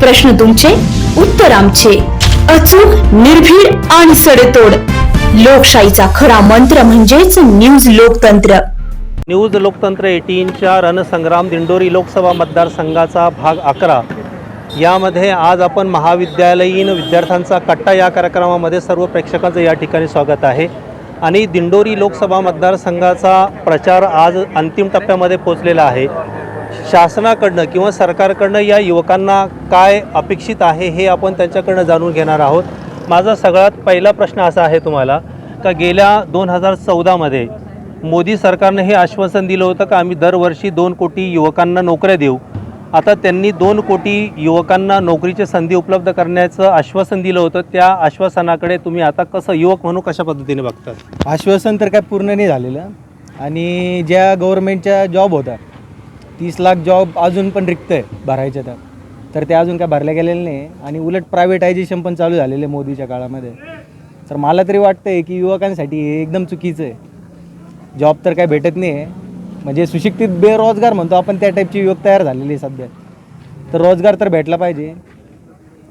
प्रश्न तुमचे उत्तर आमचे. अचूक निर्भीड आणि सडेतोड. लोकशाहीचा खरा मंत्र म्हणजेच न्यूज लोकतंत्र. न्यूज लोकतंत्र एटीनच्या रणसंग्राम दिंडोरी लोकसभा मतदारसंघाचा भाग अकरा. यामध्ये आज आपण महाविद्यालयीन विद्यार्थ्यांचा कट्टा या कार्यक्रमामध्ये सर्व प्रेक्षकांचं या ठिकाणी स्वागत आहे. आणि दिंडोरी लोकसभा मतदारसंघाचा प्रचार आज अंतिम टप्प्यामध्ये पोचलेला आहे. शासनाकडनं किंवा सरकारकडनं या युवकांना काय अपेक्षित आहे हे आपण त्यांच्याकडनं जाणून घेणार आहोत. माझा सगळ्यात पहिला प्रश्न असा आहे तुम्हाला का गेल्या दोन हजार चौदामध्ये मोदी सरकारनं हे आश्वासन दिलं होतं का आम्ही दरवर्षी दोन कोटी युवकांना नोकऱ्या देऊ? आता त्यांनी दोन कोटी युवकांना नोकरीची संधी उपलब्ध करण्याचं आश्वासन दिलं होतं. त्या आश्वासनाकडे तुम्ही आता कसं युवक म्हणून कशा पद्धतीने बघतात आश्वासन तर काय पूर्ण नाही झालेलं. आणि ज्या गव्हर्मेंटच्या जॉब होता तीस लाख जॉब अजून पण रिक्त आहे भरायच्या त्या तर ते अजून काय भरल्या गेलेले नाही. आणि उलट प्रायव्हेटायझेशन पण चालू झालेलं आहे मोदीच्या काळामध्ये. तर मला तरी वाटतं आहे की युवकांसाठी हे एकदम चुकीचं आहे. जॉब तर काय भेटत नाही आहे. म्हणजे सुशिक्षित बेरोजगार म्हणतो आपण त्या टाईपची युवक तयार झालेली आहे सध्या. तर रोजगार तर भेटला पाहिजे.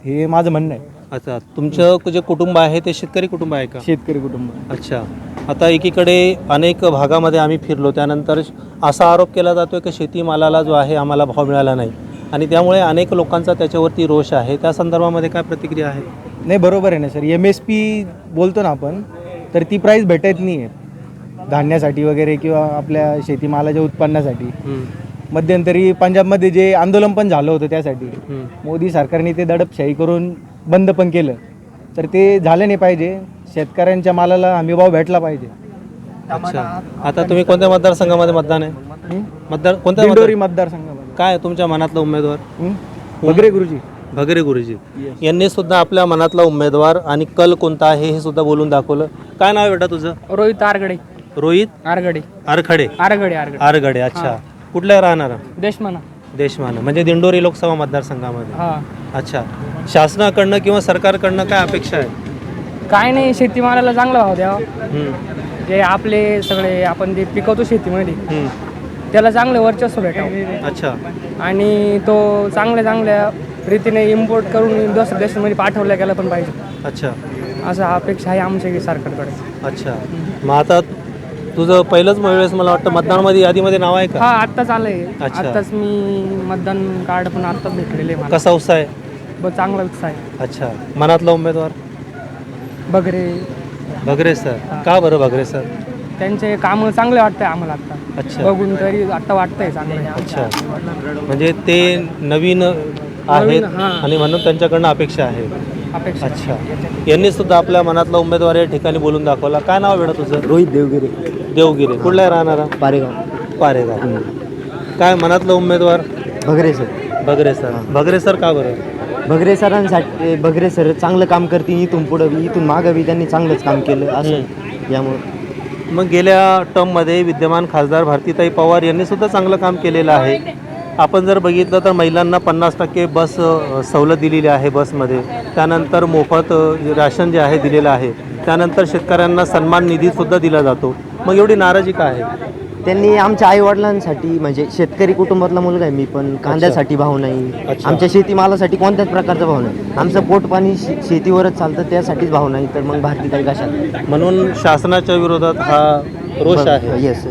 हे माझं म्हणणं आहे. अच्छा तुमचं जे कुटुंब आहे ते शेतकरी कुटुंब आहे का? शेतकरी कुटुंब. अच्छा. आता एकीकडे अनेक भागामध्ये आम्ही फिरलो. त्यानंतर असा आरोप केला जातो की शेतीमालाला जो आहे आम्हाला भाव मिळाला नाही. आणि त्यामुळे अनेक लोकांचा त्याच्यावरती रोष आहे. त्या संदर्भामध्ये काय प्रतिक्रिया आहे? नाही बरोबर आहे ना सर. एम एस पी बोलतो ना आपण तर ती प्राईस भेटत नाही आहे धान्यासाठी वगैरे किंवा आपल्या शेतीमालाच्या उत्पन्नासाठी. मध्यंतरी पंजाबमध्ये जे आंदोलन पण झालं होतं त्यासाठी. मोदी सरकारने ते दडपशाही करून बंद पण केलं. तर ते झालं नाही पाहिजे. शेतकऱ्यांच्या मालाला हमी भाव भेटला पाहिजे. अच्छा. आता तुम्ही कोणत्या मतदारसंघामध्ये मतदान आहे? हं? मतदार कोणत्या दिंडोरी मतदार- मतदारसंघामध्ये. काय आहे तुमच्या मनातला उमेदवार? हं? वगैरे गुरुजी. भगरे गुरुजी. यांनी सुद्धा आपल्या मनातला उमेदवार आणि कल कोणता आहे हे सुद्धा बोलून दाखवलं. काय नाव आहे बेटा तुझं? रोहित आरगडे. रोहित? आरगडे. आरखडे. आरगडे आरगडे. आरगडे अच्छा. कुठल्या राहणार? देशमाना. देशमान. म्हणजे दिंडोरी लोकसभा मतदारसंघामध्ये. हा. अच्छा. शासनाकडनं किंवा सरकारकडनं काय अपेक्षा आहे? काय नाही शेतीमालाला चांगला भाव द्यावा. जे आपले सगळे आपण जे पिकवतो शेतीमध्ये. त्याला चांगलं वर्चस्व भेटावं. अच्छा. आणि तो चांगल्या चांगल्या रीतीने इम्पोर्ट करून दुसऱ्या देशांमध्ये पाठवला गेला पण पाहिजे. अच्छा. असं अपेक्षा आहे आमच्या सरकारकडे. अच्छा. मग आता तुझं पहिलंच वेळेस मला वाटतं मतदानामध्ये यादीमध्ये नाव आहे हा का आत्ताच आलंय अच्छा. आत्ताच मी मतदान कार्ड पण आत्ताच भेटलेले कसा उत्साह आहे? ब- चांगला उत्साह आहे. अच्छा. मनातला उमेदवार? बगरे. भगरे सर. का बरं भगरे सर? त्यांचे कामं चांगले वाटतंय आम्हाला आता. अच्छा. बघून तरी आता वाटतंय चांगलं. अच्छा. म्हणजे ते नवीन आहेत हां. आणि म्हणून त्यांच्याकडनं अपेक्षा आहे. अपेक्षा. अच्छा. यांनी सुद्धा आपल्या मनातला उमेदवार या ठिकाणी बोलून दाखवला. काय नाव वेळ तुझं? रोहित देवगिरी. देवगिरी. कुठल्या राहणारा? पारेगाव. पारेगाव. काय मनातला उमेदवार? Bhagare sir. Bhagare sir. Bhagare sir का बरं? भगरे सरांसाठी भगरे सर चांगलं काम करतील इथून पुढं इथून मागं बी त्यांनी चांगलंच काम केलं असं. यामुळं. मग गेल्या टर्ममध्ये विद्यमान खासदार भारतीताई पवार यांनी सुद्धा चांगलं काम केलेलं आहे. आपण जर बघितलं तर महिलांना पन्नास टक्के बस सवलत दिलेली आहे बसमध्ये. त्यानंतर मोफत राशन जे आहे दिलेलं आहे. त्यानंतर शेतकऱ्यांना सन्मान निधीसुद्धा दिला जातो. मग एवढी नाराजी का आहे? त्यांनी आमच्या आई वडिलांसाठी म्हणजे शेतकरी कुटुंबातला मुलगा आहे मी पण कांद्यासाठी भाव नाही. अच्छा. आमच्या शेतीमालासाठी कोणत्याच प्रकारचा भाव नाही. आमचं पोट पाणी शे- शेतीवरच चालतं त्यासाठीच भाव नाही तर मग भारतीय कशात? म्हणून शासनाच्या विरोधात हा रोष आहे. येस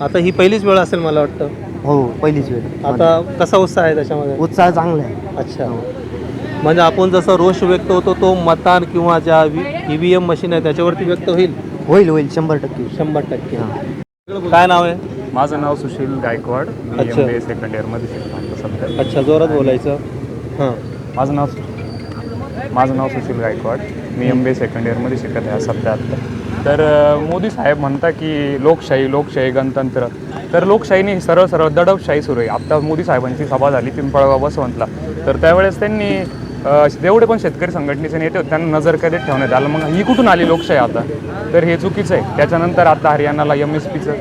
आता ही पहिलीच वेळ असेल मला वाटतं. हो पहिलीच वेळ. आता कसा उत्साह आहे त्याच्यामध्ये? उत्साह चांगला आहे. अच्छा. म्हणजे आपण जसं रोष व्यक्त होतो तो मतदान किंवा ज्या ई व्ही एम मशीन आहे त्याच्यावरती व्यक्त होईल? होईल होईल. शंभर टक्के. शंभर टक्के. काय नाव आहे? माझं नाव सुशील गायकवाड. मी अच्छा. एम बी ए सेकंड इयरमध्ये शिकतो आता सध्या. अच्छा जोरात बोलायचं. हां. माझं नाव माझं नाव सुशील गायकवाड. मी एम बी ए सेकंड इयरमध्ये शिकत आहे सध्या आत्ता तर अ, मोदी साहेब म्हणता की लोकशाही लोकशाही गणतंत्र. तर लोकशाहीने सरळ सरळ दडपशाही सुरू आहे. आत्ता मोदी साहेबांची सभा झाली पिंपळगाव बसवंतला तर त्यावेळेस त्यांनी जेवढे पण शेतकरी संघटनेचे नेते होते त्यांना नजर कैदेत ठेवण्यात आलं. मग ही कुठून आली लोकशाही आता? तर हे चुकीचं आहे. त्याच्यानंतर आता हरियाणाला एम एस पीचं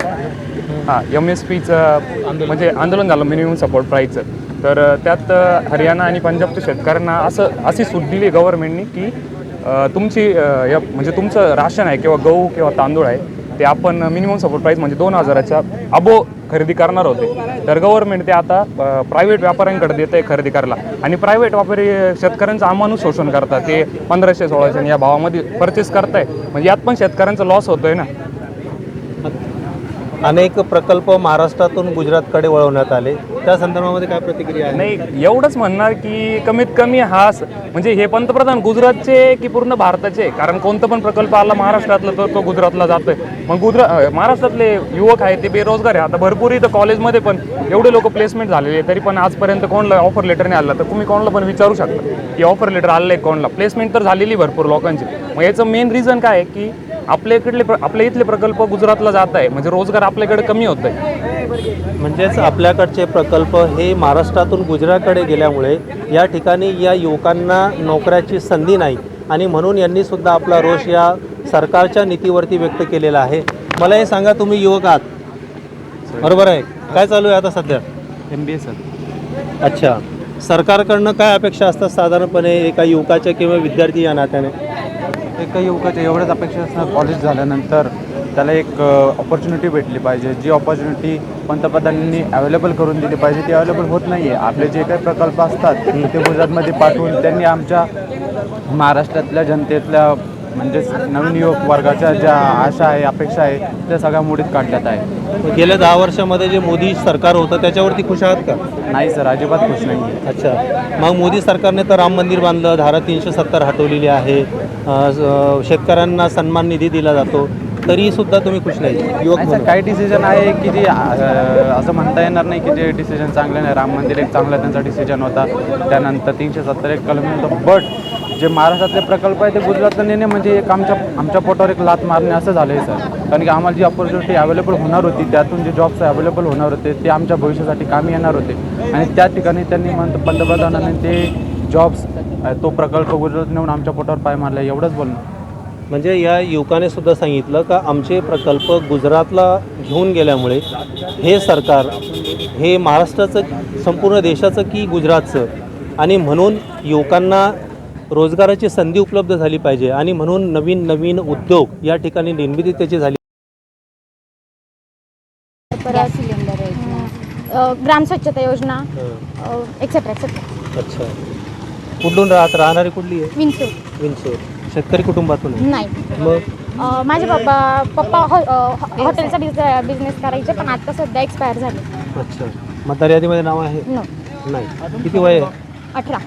हां एम एस पीचं म्हणजे आंदोलन झालं मिनिमम सपोर्ट प्राईजचं तर त्यात हरियाणा आणि पंजाबच्या शेतकऱ्यांना असं अशी सूट दिली गव्हर्नमेंटनी की तुमची या म्हणजे तुमचं राशन आहे किंवा गहू किंवा तांदूळ आहे ते आपण मिनिमम सपोर्ट प्राईस म्हणजे दोन हजाराच्या अबो खरेदी करणार होते. तर गव्हर्नमेंट ते आता प्रायव्हेट व्यापाऱ्यांकडे देत आहे खरेदी करायला आणि प्रायव्हेट व्यापारी शेतकऱ्यांचं अमानुष शोषण करतात. ते पंधराशे सोळाशे या भावामध्ये परचेस करताय. म्हणजे यात पण शेतकऱ्यांचा लॉस होतोय ना. अनेक प्रकल्प महाराष्ट्रातून गुजरातकडे वळवण्यात आले. त्या संदर्भामध्ये काय प्रतिक्रिया आहे? नाही एवढंच म्हणणार की कमीत कमी हा स- म्हणजे हे पंतप्रधान गुजरातचे की पूर्ण भारताचे? कारण कोणता पण प्रकल्प आला महाराष्ट्रातला तर तो गुजरातला जातोय. मग गुजरात महाराष्ट्रातले युवक आहेत ते बेरोजगार आहे आता भरपूर इथं कॉलेजमध्ये पण एवढे लोक प्लेसमेंट झालेले आहे तरी पण आजपर्यंत कोणला ऑफर लेटर नाही आला तर तुम्ही कोणाला पण विचारू शकता. की ऑफर लेटर आलं आहे कोणाला? प्लेसमेंट तर झालेली भरपूर लोकांची. मग याचं मेन रिझन काय आहे की आपल्या इकडले प्र- आपल्या इथले प्रकल्प गुजरातला जात आहे. म्हणजे रोजगार आपल्याकडे कमी होत आहे म्हणजेच आपल्याकडचे प्रकल्प हे महाराष्ट्रातून गुजरातकडे गेल्यामुळे या ठिकाणी या युवकांना नोकऱ्याची संधी नाही. आणि म्हणून यांनी सुद्धा आपला रोष या सरकारच्या नीतीवरती व्यक्त केलेला आहे. मला हे सांगा तुम्ही युवक आहात? बरोबर आहे. काय चालू आहे आता सध्या? M B A sir. अच्छा. सरकारकडनं काय अपेक्षा असतात साधारणपणे एका युवकाच्या किंवा विद्यार्थी या नात्याने? एका युवकाच्या एवढ्याच अपेक्षा असणार कॉलेज झाल्यानंतर त्याला एक ऑपॉर्च्युनिटी भेटली पाहिजे. जी ऑपॉर्च्युनिटी पंतप्रधानांनी अवेलेबल करून दिली पाहिजे ती अवेलेबल होत नाही आहे आपले जे काही प्रकल्प असतात ते गुजरातमध्ये पाठवून त्यांनी आमच्या महाराष्ट्रातल्या जनतेतल्या म्हणजेच नवीन युवक वर्गाच्या ज्या आशा आहे अपेक्षा आहे त्या सगळ्या मोडीत काढण्यात आहे. गेल्या दहा वर्षामध्ये जे मोदी सरकार होतं त्याच्यावरती खुश आहात का? नाही सर अजिबात खुश नाही आहे अच्छा. मग मोदी सरकारने तर राम मंदिर बांधलं धारा तीनशे सत्तर हटवलेली आहे. शेतकऱ्यांना सन्मान निधी दिला जातो. तरी सुद्धा तुम्ही खुश नाही. युवक नाही सर म्हणून. काही डिसिजन आहे की जे अं, असं म्हणता येणार नाही की जे डिसिजन चांगले नाही. राम मंदिर एक चांगला त्यांचा डिसिजन होता. त्यानंतर तीनशे सत्तर एक कलम होतं बट जे महाराष्ट्रातले प्रकल्प आहे ते गुजरातला नेणे म्हणजे एक आमच्या आमच्या पोटावर एक लात मारणे असं झालं आहे सर. कारण की आम्हाला जी ऑपॉर्च्युनिटी अवेलेबल होणार होती त्यातून जे जॉब्स अवेलेबल होणार होते ते आमच्या भविष्यासाठी कामी येणार होते. आणि त्या ठिकाणी त्यांनी म्हणतो पंतप्रधानांनी ते जॉब्स तो प्रकल्प गुजरात नेऊन आमच्या पोटावर पाय मारला एवढंच बोलणं. म्हणजे या युवकाने सुद्धा सांगितलं का आमचे प्रकल्प गुजरातला घेऊन गेल्यामुळे हे सरकार हे महाराष्ट्राचं संपूर्ण देशाचं की गुजरातचं आणि म्हणून युवकांना रोजगाराची संधी उपलब्ध झाली पाहिजे आणि म्हणून नवीन नवीन उद्योग या ठिकाणी निर्मिती त्याची झाली. गॅस सिलेंडर आहे. ग्राम स्वच्छता योजना. एक्सेट्रा एक्सेट्रा अच्छा. कुठून राहत? राहणारी कुठली आहे? विंचूर. विंचूर. शेतकरी कुटुंबातून आहे? नाही. मग? अ, माझे पप्पा पप्पा हॉ- अ, हॉटेलचा बिझ- बिझनेस करायचे पण आता सध्या एक्सपायर झाले. अच्छा. मतदार यादीमध्ये नाव आहे? नो. नाही. किती वय आहे? अठरा.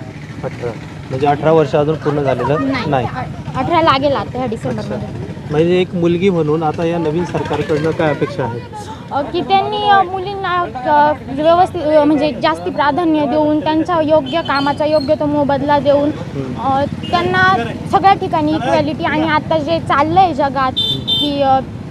अठरा. म्हणजे अठरा वर्ष अजून पूर्ण झालेलं नाही. नाही. अ- अठरा लागेल आता ह्या डिसेंबरमध्ये. म्हणजे एक मुलगी म्हणून आता या नवीन सरकारकडनं काय अपेक्षा आहे की त्यांनी अ, मुलींना व्यवस्थित म्हणजे जास्ती प्राधान्य देऊन त्यांच्या योग्य कामाचा योग्य तो मोबदला देऊन त्यांना सगळ्या ठिकाणी इक्वॅलिटी आणि आता जे चाललंय जगात की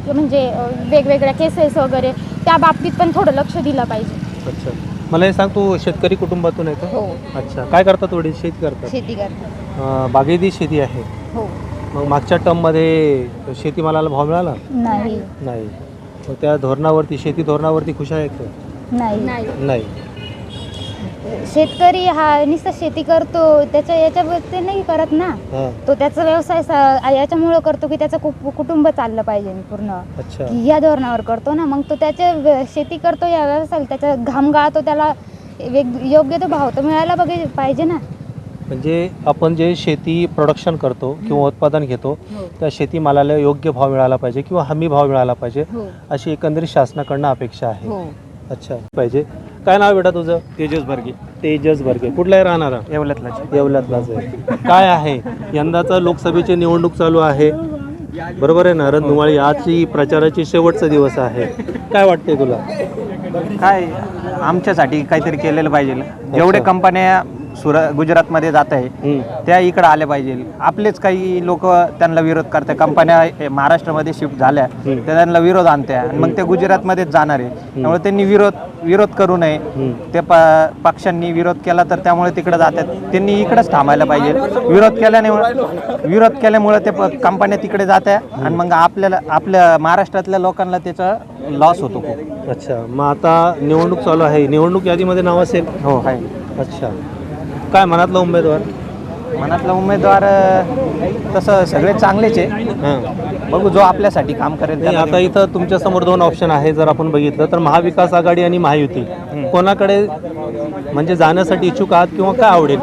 म्हणजे वेगवेगळ्या केसेस वगैरे त्या बाबतीत पण थोडं लक्ष दिलं पाहिजे. अच्छा. मला हे सांग तू शेतकरी कुटुंबातून आहे का हो. अच्छा. काय करतात वडील? शेती करतात? शेती करतात. बागायती शेती आहे? हो. मग मागच्या टर्ममध्ये शेतीमालाला भाव मिळाला? नाही. नाही. मग त्या धोरणावरती शेती धोरणावरती खुश आहे का? नाही. नाही. शेतकरी हा नुसतं शेती करतो त्याच्या याच्यावर ते नाही करत ना. हां. तो त्याचा व्यवसाय सा- याच्यामुळं करतो की त्याचं कु- कुटुंब चाललं पाहिजे पूर्ण. अच्छा. की या धोरणावर करतो ना मग तो त्याच्या व्य- शेती करतो या व्यवसायाला त्याचा घाम गाळतो त्याला वेग योग्य तो भाव तर मिळायला बघे पाहिजे ना. म्हणजे आपण जे शेती प्रोडक्शन करतो किंवा उत्पादन घेतो त्या शेतीमालाला योग्य भाव मिळाला पाहिजे किंवा हमी भाव मिळाला पाहिजे अशी एकंदरीत शासनाकडनं अपेक्षा आहे. अच्छा पाहिजे. काय नाव बेटा तुझं? तेजस बर्गे. तेजस बर्गे. कुठला आहे राहणारा? येवल्यातला. येवल्यातलाच आहे. काय आहे? यंदाचा लोकसभेची निवडणूक चालू आहे. बरोबर आहे ना रणधुमाळी आजची प्रचाराची शेवटचा दिवस आहे. काय वाटते तुला? काय आमच्यासाठी काहीतरी केलेलं पाहिजे. जेवढे कंपन्या सुर गुजरातमध्ये जात आहे. त्या इकडं आल्या पाहिजे. आपलेच काही लोक त्यांना विरोध करतात. कंपन्या महाराष्ट्रामध्ये शिफ्ट झाल्या तर त्यांना विरोध आणत्या. आणि मग ते गुजरातमध्येच जाणार आहे. त्यामुळे त्यांनी विरोध विरोध करू नये. ते पक्षांनी विरोध केला तर त्यामुळे तिकडे जातात. त्यांनी इकडेच थांबायला पाहिजे. विरोध केल्याने विरोध केल्यामुळे ते कंपन्या तिकडे जात्या. आणि मग आपल्याला आपल्या महाराष्ट्रातल्या लोकांना त्याचा लॉस होतो खूप. अच्छा. मग आता निवडणूक चालू आहे. निवडणूक यादीमध्ये नाव असेल? हो आहे. अच्छा. काय मनातला उमेदवार? मनातला उमेदवार अ, तसं सगळे चांगलेच आहे. हां. बघू जो आपल्यासाठी काम करेल नाही त्याला आता इथं तुमच्यासमोर दोन ऑप्शन आहे जर आपण बघितलं तर महाविकास आघाडी आणि महायुती. कोणाकडे म्हणजे जाण्यासाठी इच्छुक आहात किंवा काय आवडेल?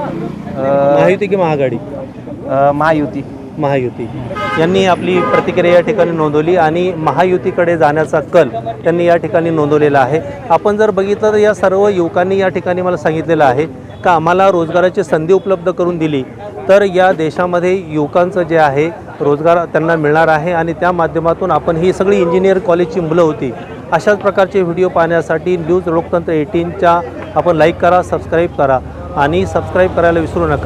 महायुती की महाआघाडी? अ, महायुती. महायुती. यांनी आपली प्रतिक्रिया या ठिकाणी नोंदवली आणि महायुतीकडे जाण्याचा कल त्यांनी या ठिकाणी नोंदवलेला आहे. आपण जर बघितलं तर या सर्व युवकांनी या ठिकाणी मला सांगितलेलं आहे का आम्हाला रोजगाराची संधी उपलब्ध करून दिली तर या देशामध्ये युवकांचं जे आहे रोजगार त्यांना मिळणार आहे आणि त्या माध्यमातून आपण ही सगळी इंजिनियर कॉलेजची मुलं होती. अशाच प्रकारचे व्हिडिओ पाहण्यासाठी न्यूज लोकतंत्र एटीनच्या आपण लाईक करा सबस्क्राईब करा आणि सबस्क्राईब करायला विसरू नका.